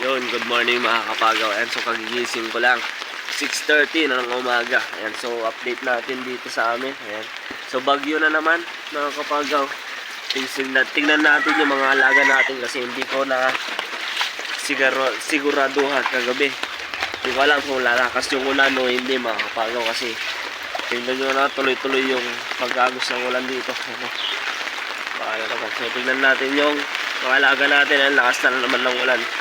Yun, good morning mga kapagaw. Ayan, so kagigising ko lang. 6.30 na ng umaga. Ayan, so update natin dito sa amin. Ayan. So bagyo na naman mga kapagaw. Tingnan, tingnan natin yung mga alaga natin kasi hindi ko na siguro, siguraduhan kagabi. Hindi ko alam kung lalakas yung ulan o hindi mga kapagaw kasi tingnan nyo na tuloy-tuloy yung pagkagos ng ulan dito. Ano? Paano naman. So tingnan natin yung mga alaga natin. Ayan, lakas na naman ng ulan.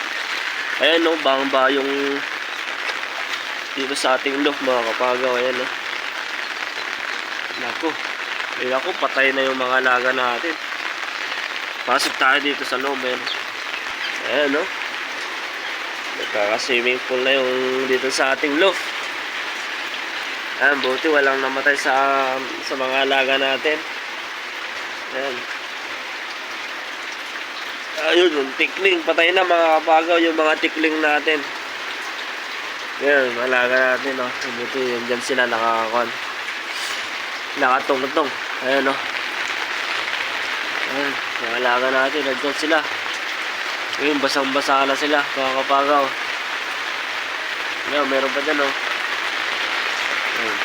Ayan no, bang ba yung dito sa ating loft mga kapagaw. Ayan no. Naku. Ay ako, patay na yung mga alaga natin. Pasok tayo dito sa loob. Ayan, ayan no. Nagkaka-swimming pool na yung dito sa ating loft. Ayan, buti walang namatay sa sa mga alaga natin. Ayan. Ayun, yung tikling. Patay na mga kapagaw yung mga tikling natin. Yan, malaga natin, no. Buti yun dyan sila nakakakon. Nakatungtong. Ayan, no. Ayan, yung alaga natin. Nandyan sila. Ayun, basang-basa na sila, mga kapagaw. Ayan, meron pa dyan, no. Ayan.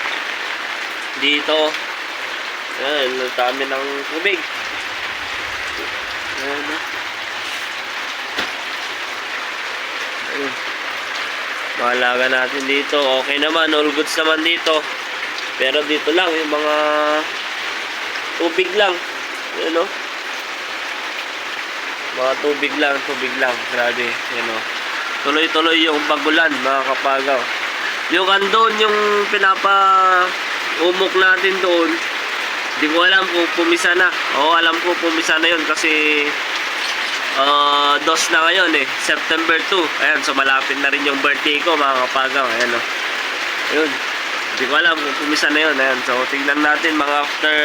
Dito, ayan, ang dami ng tubig. Ayan, no. Ayun. Mahalaga natin dito. Okay naman, all goods naman dito. Pero dito lang, yung mga tubig lang. Yan o. Mga tubig lang, tubig lang. Grabe, yan o. Tuloy-tuloy yung bagulan, mga kapagaw. Yung andon, yung pinapa umok natin doon, di ko alam kung pumisa na. Oo, alam ko pumisa na yun kasi uh, dos na ngayon eh, September 2. Ayan, so malapit na rin yung birthday ko mga kapagaw. Ayan o. Ayun. Hindi ko alam kung pumisa na yun. Ayan, so tingnan natin mga after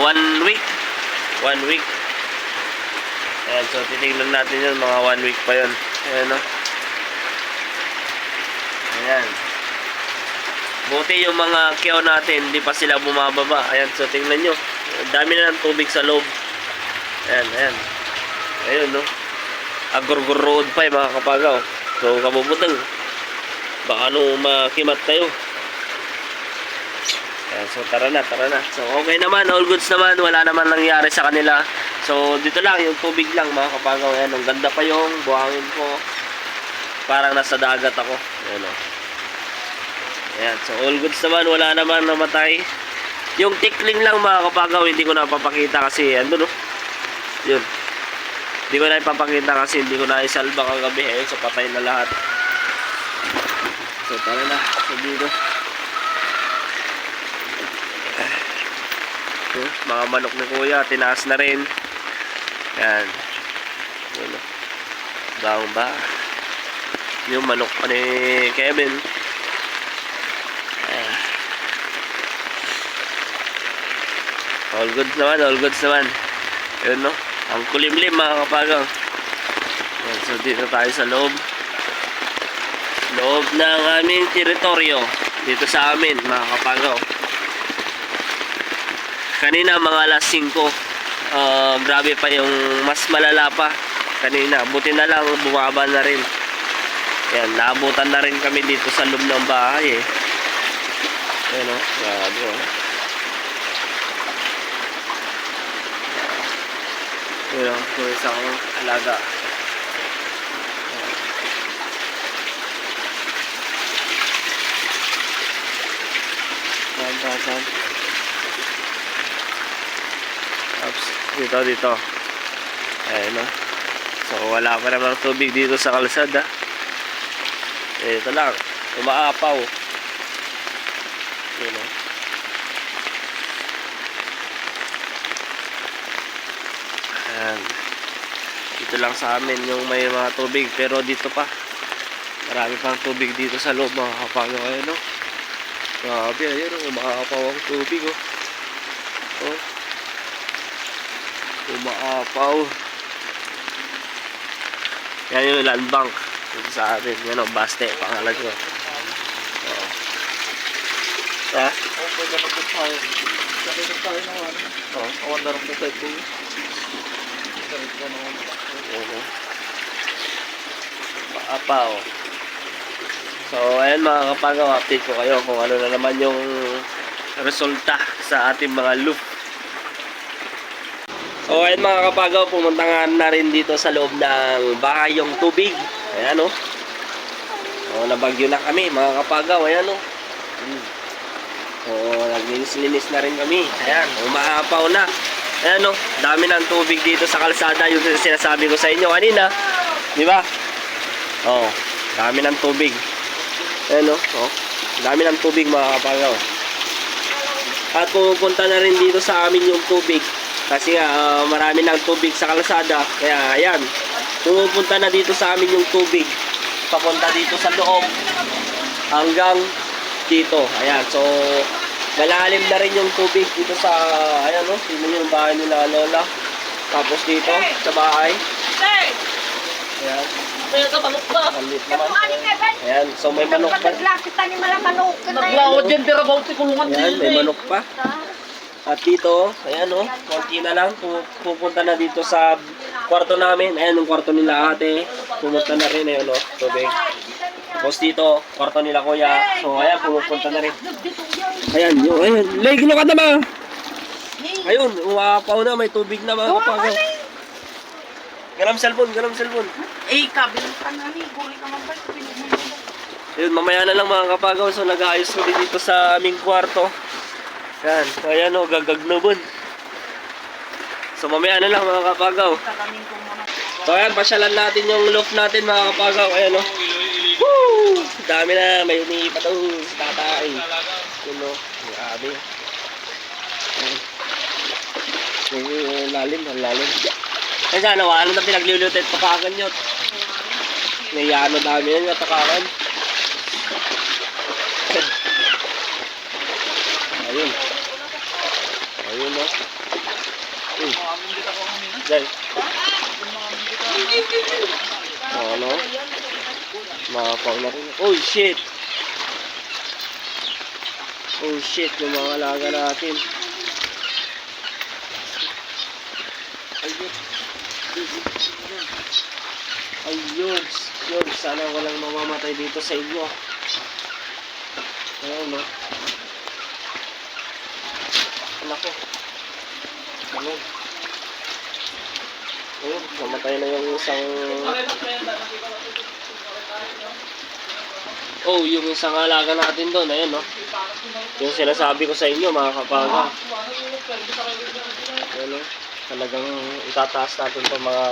one week. One week. Ayan, so titignan natin yun mga one week pa yun. Ayan o. Ayan. Buti yung mga kyaw natin, hindi pa sila bumababa. Ayan, so tingnan nyo. Dami na ng tubig sa loob. Ayan, ayan. Ayun, no? Agurgur road pa yung mga kapagaw. So, kabubutang. Baka no makimat tayo. Ayan, so, tara na, tara na. So, okay naman, all goods naman. Wala naman nangyari sa kanila. So, dito lang, yung tubig lang, mga kapagaw. Ayan, ang ganda pa yung buhangin ko. Parang nasa dagat ako. Ayan, o. Ayan, so, all goods naman. Wala naman namatay. Yung tikling lang, mga kapagaw, hindi ko napapakita kasi, ano, no? Yun. Hindi ko na ipapakita kasi hindi ko na isalba kagabi. Ayun, so patay na lahat. So tara na. So dito. So, mga manok ni kuya, tinaas na rin. Yan. Yan. o. Baong ba? Yung manok pa ni Kevin. Ayan. All goods naman, all goods naman. Yun no. Ang kulimlim mga kapagaw. Yan, so dito tayo sa loob. Loob ng aming teritoryo. Dito sa amin mga kapagaw. Kanina mga alas 5. Uh, grabe pa yung mas malala pa. Kanina. Buti na lang bumaba na rin. Yan, naabutan na rin kami dito sa loob ng bahay eh. Yan o. Grabe o. Yun o, yung isang alaga. Saan, saan, saan? Oops, dito, dito. Ayan o. So, wala pa naman tubig dito sa kalsada. Eh, ito lang. Umaapaw. Yun o. Ayan. Dito lang sa amin yung may mga tubig. Pero dito pa. Marami pang tubig dito sa loob mga kapagaw. Ayan o. Grabe. Ayan o. Umaapaw ang tubig o. Oh. Umaapaw. Yan yung land bank. Dito sa amin. Yan o. Baste. Pangalan ko. Oh. Ha? Okay, dapat ko tayo. Dapat tayo ng ano. Oh. Awan na rin po tayo po. Naman. Oo. Apaw. So, ayan mga kapagaw, update ko kayo kung ano na naman yung resulta sa ating mga loop. So, ayan mga kapagaw, pumunta nga na rin dito sa loob ng bahay yung tubig. Ayan. Oh. nabagyo na kami mga kapagaw. Ayan o. Hmm. Oo, naglinis-linis na rin kami. Ayan, umaapaw na. Ayan o, dami ng tubig dito sa kalsada. Yung sinasabi ko sa inyo kanina. Di ba? Oo, dami ng tubig. Ayan o, oh, dami ng tubig mga kapagaw. At pupunta na rin dito sa amin yung tubig. Kasi nga, ah, marami ng tubig sa kalsada. Kaya, ayan, pumupunta na dito sa amin yung tubig. Papunta dito sa loob. Hanggang dito. Ayan, so, malalim na rin yung tubig dito sa, ayan o, nyo yung bahay nila Lola. Tapos dito, sa bahay. Ayan, malit naman. Ayan, so may manok pa. Naglawad yan, pero bawti kulungan Ayan, may manok pa. At dito, ayan o, konti na lang, pu- pupunta na dito sa kwarto namin. Ayan, yung kwarto nila ate, pumunta na rin, ayan o, tubig. Tapos dito, kwarto nila kuya. So, ayan, pumupunta na rin. Ayan, yung, ayan, leg ka na ba? Ayun, uwapaw na, may tubig na mga kapagaw. Galam cellphone, galam cellphone. Eh, kabil ka na ni. Guli ka man ba? Ayun, mamaya na lang mga kapagaw. So, nag-aayos ulit dito sa aming kwarto. Yan. So, ayan o, gagagnubon. So, mamaya na lang mga kapagaw. So, ayan, pasyalan natin yung loft natin mga kapagaw. Ayan o. Woo! Dami na. May umiipa daw sa tatay. Yun o. Grabe. Yung lalim, ang lalim. Ay, sana, ano na pinaglulutit pakakan yun. Ngayano dami yan, natakakan. Ayun. Ayun o. Uy. Dahil. Oh, ano? Makapaw na rin. Oh, shit! Oh, shit. Yung mga alaga natin. Ayun. Ayun. Yun. Sana walang mamamatay dito sa inyo. Ayun, no? Anak ko. Ayun. Ayun, namatay na yung isang... Oh, yung isang alaga natin doon, ayun, no? Yung sinasabi ko sa inyo, mga kapaga. Ayun, no? Talagang itataas natin pa mga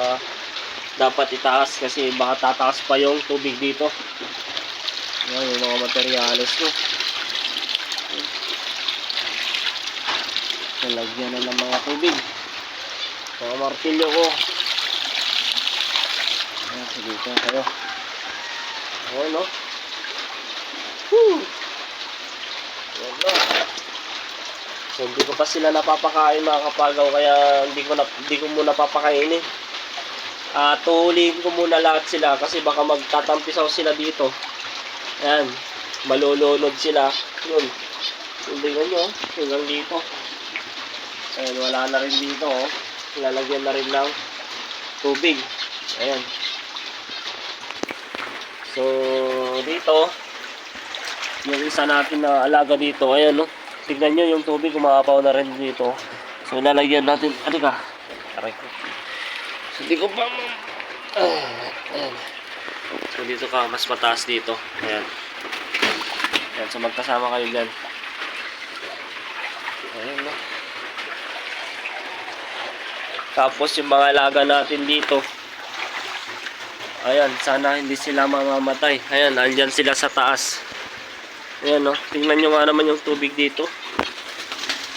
dapat itaas kasi baka tataas pa yung tubig dito. Yan, yung mga materyales ko. Nalagyan na ng mga tubig. Mga martilyo ko. Ayan, sige ka kayo. Oo, no? Woo! Na. So, hindi ko pa sila napapakain mga kapagaw, kaya hindi ko, na, hindi ko muna papakainin. Ah, tuhulihin ko muna lahat sila kasi baka magtatampisaw sila dito. Ayan, malulunod sila. Yun. Tingnan nyo, hanggang dito. Ayan, wala na rin dito, oh. Lalagyan na rin ng tubig. Ayan. So, dito, yung isa natin na alaga dito, ayan, no. Tignan nyo yung tubig, umapaw na rin dito. So, lalagyan natin, ano ka? Aray ko. So, di ko pa, ah, ayan. So, dito ka, mas mataas dito. Ayan. Ayan, so magkasama kayo dyan. Ayan, no. Tapos yung mga alaga natin dito. Ayan, sana hindi sila mamamatay. Ayan, andyan sila sa taas. Ayan, no. Tingnan nyo nga naman yung tubig dito.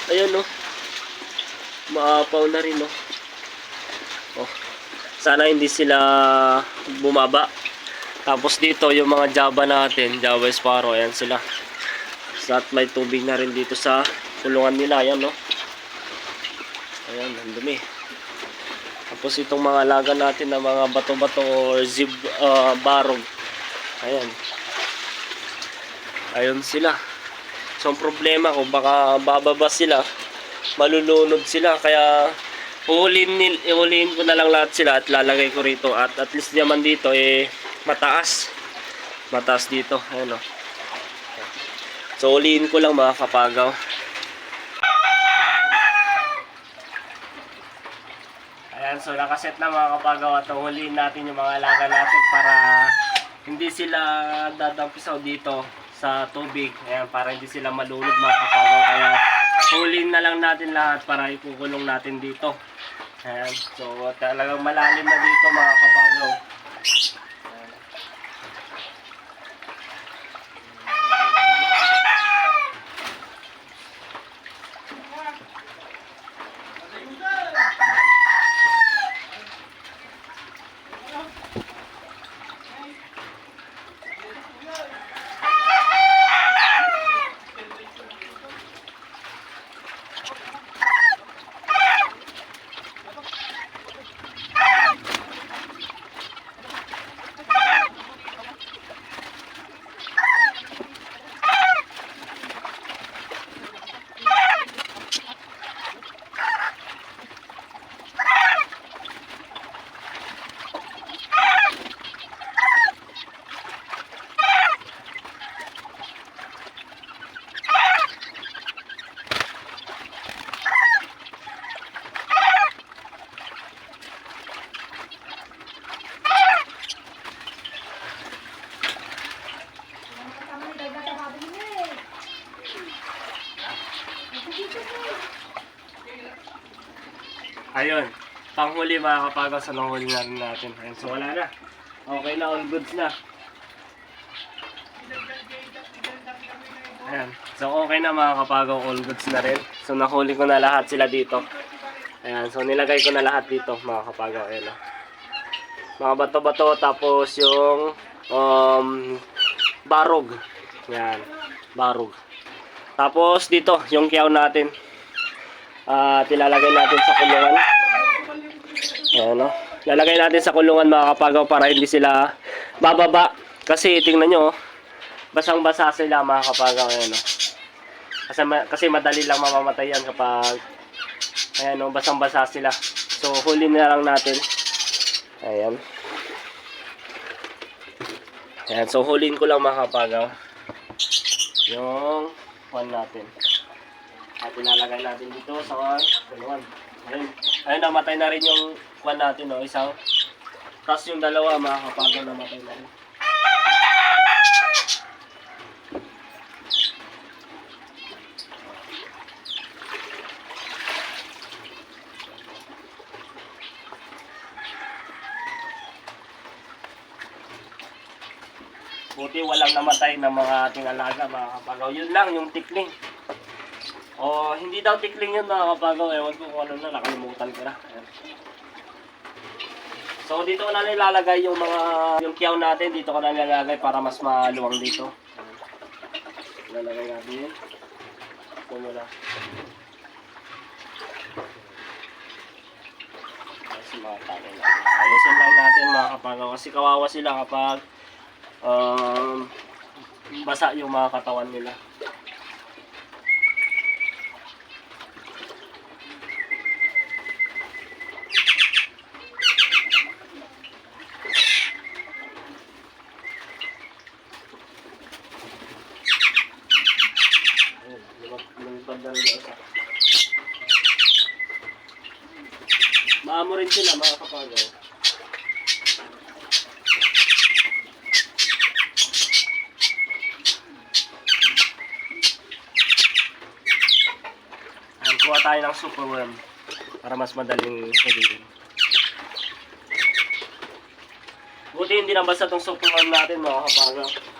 Ayan, no. Maapaw na rin, no. Oh. Sana hindi sila bumaba. Tapos dito, yung mga Java natin, Java Sparrow, ayan sila. At may tubig na rin dito sa kulungan nila, ayan, no. Ayan, ang dumi. Tapos itong mga alaga natin na mga bato-bato or zib uh, barog. Ayan. Ayun sila. So ang problema ko baka bababa sila, malulunod sila kaya uhulihin, nil, uhulihin ko na lang lahat sila at lalagay ko rito at at least naman dito eh mataas. Mataas dito. Ayan o. So, uliin ko lang mga kapagaw. Ayan, so nakaset na mga kapagaw at huliin natin yung mga alaga natin para hindi sila dadampisaw dito sa tubig. Ayan, para hindi sila malunod mga kapagaw. Kaya huliin na lang natin lahat para ikukulong natin dito. Ayan, so talagang malalim na dito mga kapagaw. Panghuli mga kapagaw sa nanghuli na rin natin. Ayun, so wala na. Okay na, all goods na. Ayan. So okay na mga kapagaw, all goods na rin. So nahuli ko na lahat sila dito. Ayan, so nilagay ko na lahat dito mga kapagaw. Ayan. oh. Mga bato-bato tapos yung um, barog. Ayan, barog. Tapos dito, yung kiyaw natin. Ah, tilalagay natin sa kulungan. Ayan, no? Lalagay natin sa kulungan mga kapagaw para hindi sila bababa. Kasi tingnan nyo, oh, basang-basa sila mga kapagaw. Ayan, no? Kasi, kasi madali lang mamamatay yan kapag ayan, no? basang-basa sila. So, huli na lang natin. Ayan. Ayan, so huliin ko lang mga kapagaw. Yung one natin. At ilalagay natin dito sa kulungan. Ayun. Ayun, namatay na rin yung kwan natin, no? Isang. Tapos yung dalawa, mga kapagaw, namatay na. Buti walang namatay ng mga ating alaga, mga kapagaw. Yun lang, yung tikling. O, hindi daw tikling yun mga kapagaw. Ewan ko kung ano na, nakalimutan ko na. Ayan. So, dito ko na nilalagay yung mga, yung kiyaw natin. Dito ko na nilalagay para mas maluwang dito. Ayan. Nilalagay natin yun. Ayos yung mga. Ayusin lang natin mga kapagaw. Kasi kawawa sila kapag um, basa yung mga katawan nila. Ayun, lumag- lumipad na rin yung isa. Maamo rin sila mga kapagaw. Ayan, kuha tayo ng superworm para mas madaling sabihin. Buti hindi nabasa tong superworm natin mga kapagaw. Ayan.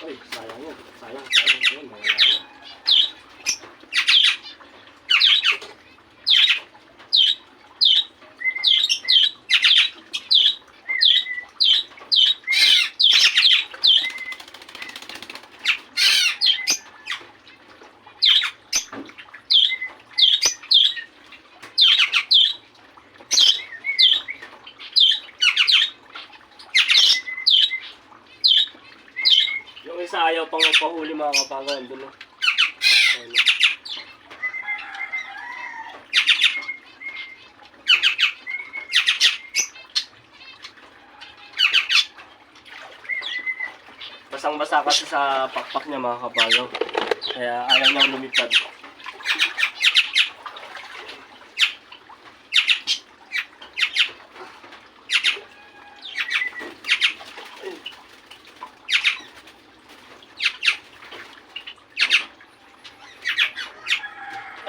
Uy, sayang yun. Sayang, sayang. Yun, mga sayang. Ayaw pang magpahuli mga o. Ayan, oh. Basang-basa kasi sa pakpak niya mga kapagaw. Kaya ayaw niyang lumipad.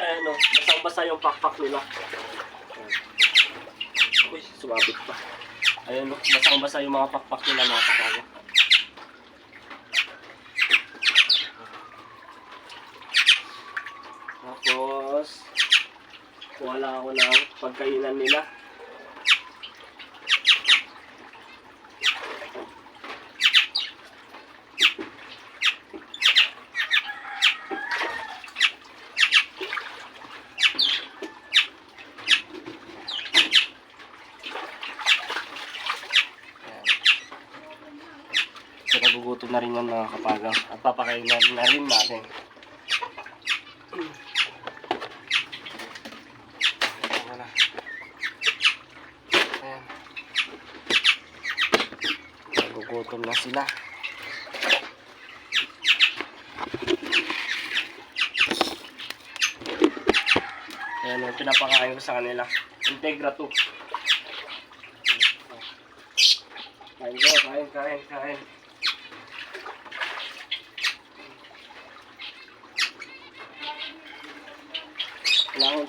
Ayan o, basang-basa yung pakpak nila. Ayan. Uy, sumabit pa. Ayan o, basang-basa yung mga pakpak nila mga kapagaw. Tapos, wala ako ng pagkainan nila. Ayan. So, nagugutom na kapagaw. At papakainan na rin natin. Ayan na. Na sila. Ayan yung pinapakain ko sa kanila. Integra 2. Kain ko, kain, kain, kain.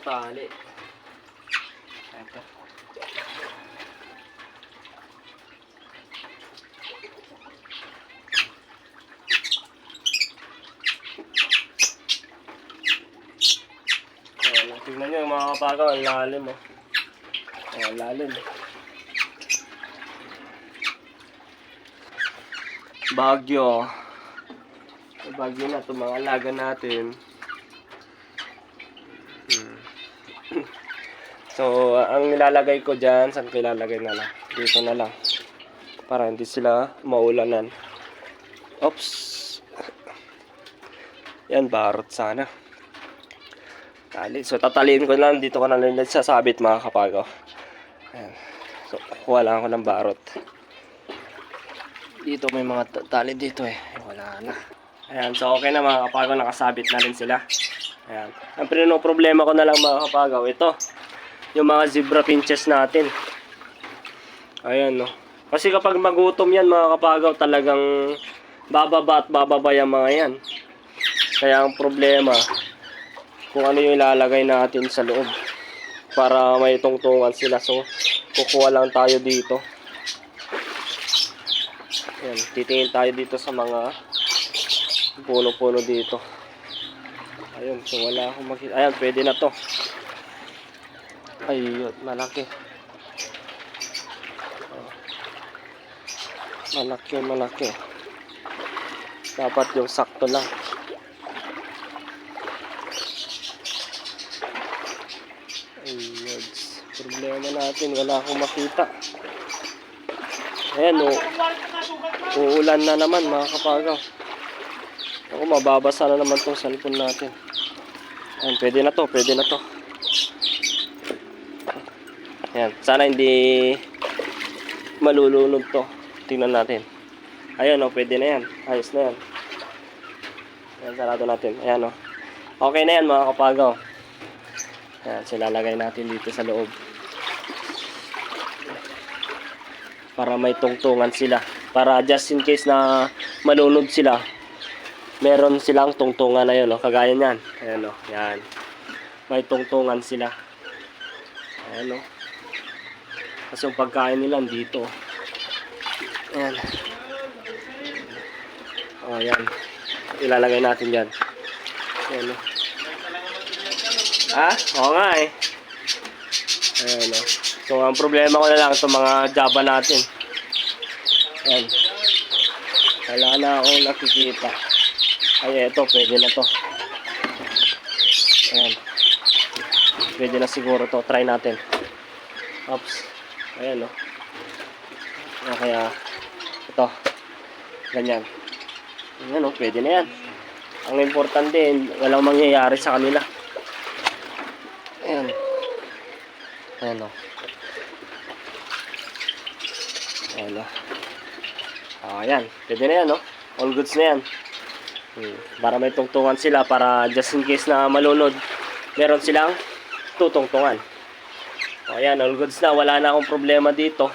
Tali. Ito. Ayan, tingnan nyo yung mga kapagaw, ang lalim oh. Ang lalim. Bagyo. Bagyo na itong mga alaga natin. So, ang nilalagay ko dyan, saan ko ilalagay na lang? Dito na lang. Para hindi sila maulanan. Oops. Yan, barot sana. Tali. So, tataliin ko lang. Dito ko na lang sasabit mga kapagaw. Ayan. So, kukuha lang ako ng barot. Dito may mga tali dito eh. Wala na. Ayan, so okay na mga kapagaw. Nakasabit na rin sila. Ayan. Ang problema ko na lang mga kapagaw, ito. Yung mga zebra pinches natin. Ayan, no. Kasi kapag magutom yan mga kapagaw, talagang bababa at bababa yung mga yan. Kaya ang problema, kung ano yung ilalagay natin sa loob para may tungtungan sila. So, kukuha lang tayo dito. Ayan, titingin tayo dito sa mga puno-puno dito. Ayun, so wala akong makita. Ayan, pwede na to. Ayun, malaki. Malaki, malaki. Dapat yung sakto lang. Ayun, problema natin, wala akong makita. Ayan, oh. Uulan na naman mga kapagaw. Ako, mababasa na naman tong cellphone natin. Ayan, pwede na to, pwede na to. Ayan, sana hindi malulunod to. Tingnan natin. Ayan, oh, pwede na yan. Ayos na yan. Ayan, sarado natin. Ayan, oh. Okay na yan mga kapagaw. Ayan, silalagay natin dito sa loob. Para may tungtungan sila. Para just in case na malunod sila, meron silang tungtungan na yun, no? kagaya niyan. Ayan, no? Yan. May tungtungan sila. Ayan, no? Kasi yung pagkain nila dito. Ayan. O, yan. Ilalagay natin yan. Ayan, no? Ha? Oo nga eh. Ayan, no? So, ang problema ko na lang itong mga Java natin. Ayan. Wala na akong nakikita. Ay, eto, pwede na to. Ayan. Pwede na siguro to. Try natin. Oops. Ayan, no. Ah, kaya, ito. Ganyan. Ayan o, pwede na yan. Ang importante, walang mangyayari sa kanila. Ayan. Ayan o. Ayan o. Ah, ayan. Pwede na yan, no? All goods na yan. Hmm. Para may tungtungan sila para just in case na malunod, meron silang tutungtungan. O, ayan, all goods na. Wala na akong problema dito.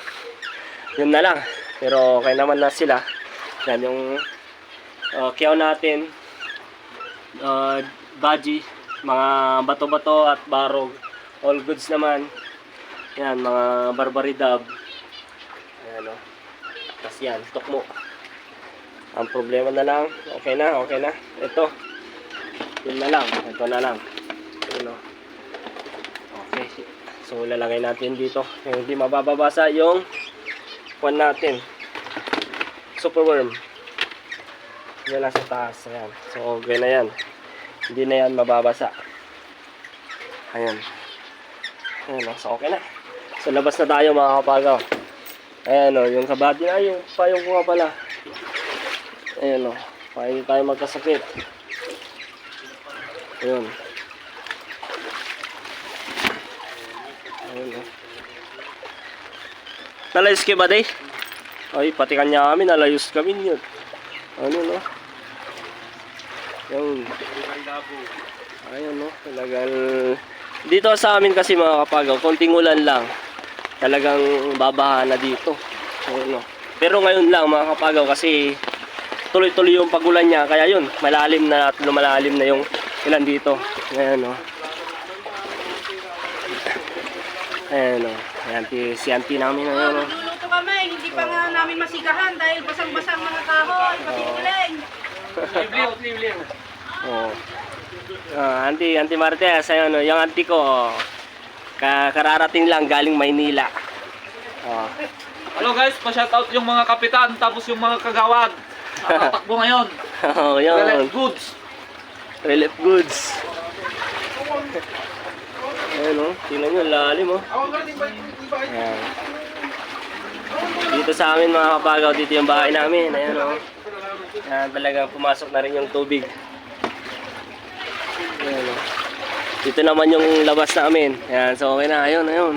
Yun na lang. Pero okay naman na sila. Yan yung uh, kiyaw natin. Uh, baji, mga bato-bato at barog. All goods naman. Yan, mga barbaridab. Ayan o. Tapos yan, tukmo. Ang problema na lang, okay na, okay na. Ito. Yun na lang, ito na lang. Yun o. Okay. So, lalagay natin dito. Hindi mababasa yung kwan natin. Superworm. Yan lang sa taas. Ayan. So, okay na yan. Hindi na yan mababasa. Ayan. Ayan o. So, okay na. So, labas na tayo mga kapagaw. Ayan o. Yung kabady na yung payong ko pala. Ayan o. Para hindi tayo magkasakit. Ayan. Ayan o. Nalayos kayo ba, day? Ay, pati kanya kami, nalayos kami yun. Ano, no? Yung... Ayun, no? Talagang... Dito sa amin kasi mga kapagaw, konting ulan lang. Talagang babaha na dito. Ayun, no? Pero ngayon lang mga kapagaw kasi tuloy-tuloy yung pagulan niya. Kaya yun, malalim na at lumalalim na yung ilan dito. Ayan, no? Ayan, no? Ayan, si auntie namin, ayan, no? Luluto kami, hindi pa nga namin masigahan dahil basang-basang mga kahoy, pati uling. Oh. Ah, auntie, auntie Martes, ayun, no, yung auntie ko, oh, ka kararating lang galing Maynila. Oh. Hello guys, pa-shoutout yung mga kapitan tapos yung mga kagawad. Natatakbo ngayon. Oh, Relief yun. goods. Relief goods. Oh. Tingnan nyo, lalim, oh. Ayan. Dito sa amin, mga kapagaw, dito yung bahay namin. Ayan, oh. Ayan, talaga pumasok na rin yung tubig. Ayan, oh. Dito naman yung labas namin. Ayan, so okay na. Ayun, ayun.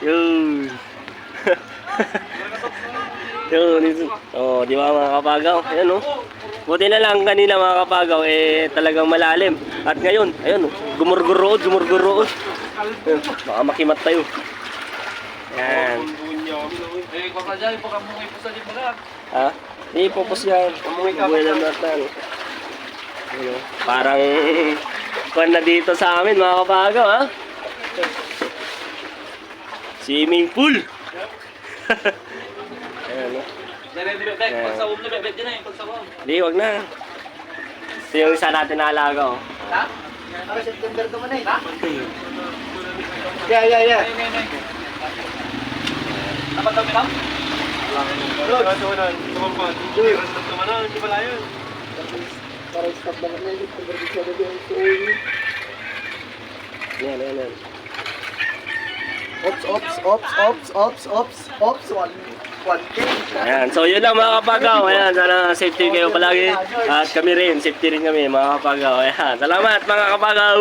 Yun. Yun. Oh, di ba mga kapagaw? Ayan, oh. Buti na lang kanina mga kapagaw, eh talagang malalim. At ngayon, ayun, gumurgurood, gumurgurood. Ayun, baka makimat tayo. Yan. Eh, kung ka dyan, baka di mga. Ha? Hindi, pupus yan. Umuwi ka na natin. Parang kwan na dito sa amin mga kapagaw, ha? Swimming pool. Ayan, pagsawom. Hindi, wag na. Ito yung isa natin na alaga, oh. Ha? Para September to man eh. Ha? Yeah, yeah, yeah. Nay, nay, nay. Dapat daw minam? Para stop lang na yung conversation na suwi. Yan, yan, yan. Ops, ops, ops, ops, ops, ops, ops, one. Ayan, so yun lang mga kapagaw. Ayan, sana safety kayo palagi. At kami rin, safety rin kami mga kapagaw. Ayan, salamat mga kapagaw.